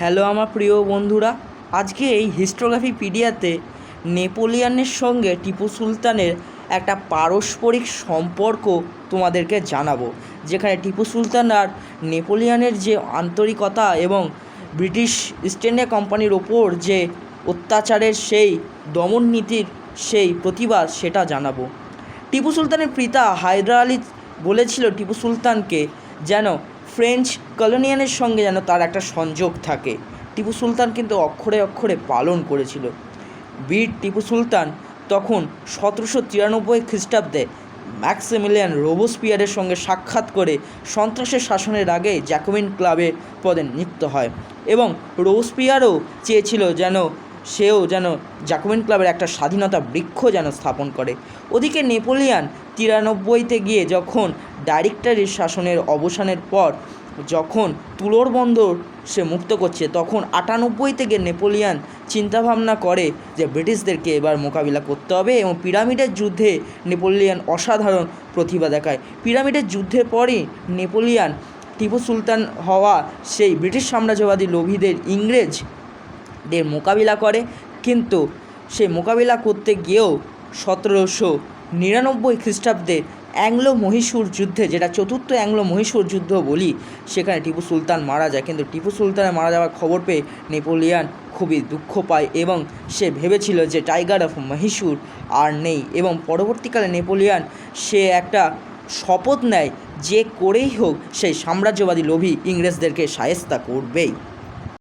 Hello আমার প্রিয় বন্ধুরা, আজকে এই হিস্টোগ্রাফি পিডিয়াতে নেপোলিয়ানের সঙ্গে টিপু সুলতানের একটা পারস্পরিক সম্পর্ক তোমাদেরকে জানাব। যেখানে টিপু সুলতান আর নেপোলিয়ানের যে আন্তরিকতা এবং ব্রিটিশ ইস্ট ইন্ডিয়া কোম্পানির ওপর যে অত্যাচারের সেই দমন নীতির সেই প্রতিবাদ সেটা জানাব। টিপু সুলতানের পিতা হায়দার আলী বলেছিল টিপু সুলতানকে যেন ফ্রেঞ্চ কলোনিয়ানের সঙ্গে যেন তার একটা সংযোগ থাকে। টিপু সুলতান কিন্তু অক্ষরে অক্ষরে পালন করেছিল। বীর টিপু সুলতান তখন সতেরোশো তিরানব্বই খ্রিস্টাব্দে ম্যাক্সিমিলিয়ান রোবোস্পিয়ারের সঙ্গে সাক্ষাৎ করে সন্ত্রাসের শাসনের আগে জ্যাকোবিন ক্লাবে পদে নিযুক্ত হয় এবং রোবোস্পিয়ারও চেয়েছিল যেন সেও যেন জ্যাকোবিন ক্লাবের একটা স্বাধীনতা বৃক্ষ যেন স্থাপন করে। ওদিকে নেপোলিয়ান তিরানব্বইতে গিয়ে যখন ডাইরেক্টরের শাসনের অবসানের পর যখন তুলোর বন্দর সে মুক্ত করছে, তখন আটানব্বই থেকে নেপোলিয়ান চিন্তাভাবনা করে যে ব্রিটিশদেরকে এবার মোকাবিলা করতে হবে এবং পিরামিডের যুদ্ধে নেপোলিয়ান অসাধারণ প্রতিভা দেখায়। পিরামিডের যুদ্ধের পরই নেপোলিয়ান টিপু সুলতান হওয়া সেই ব্রিটিশ সাম্রাজ্যবাদী লোভীদের ইংরেজদের মোকাবিলা করে। কিন্তু সে মোকাবিলা করতে গিয়েও সতেরোশো নিরানব্বই খ্রিস্টাব্দে অ্যাংলো মহীশূর যুদ্ধে, যেটা চতুর্থ অ্যাংলো মহীশূর যুদ্ধ বলি, সেখানে টিপু সুলতান মারা যায়। কিন্তু টিপু সুলতানের মারা যাওয়ার খবর পেয়ে নেপোলিয়ান খুবই দুঃখ পায় এবং সে ভেবেছিল যে টাইগার অফ মহীশূর আর নেই এবং পরবর্তীকালে নেপোলিয়ান সে একটা শপথ নেয় যে করেই হোক সেই সাম্রাজ্যবাদী লোভী ইংরেজদেরকে সায়স্তা করবেই।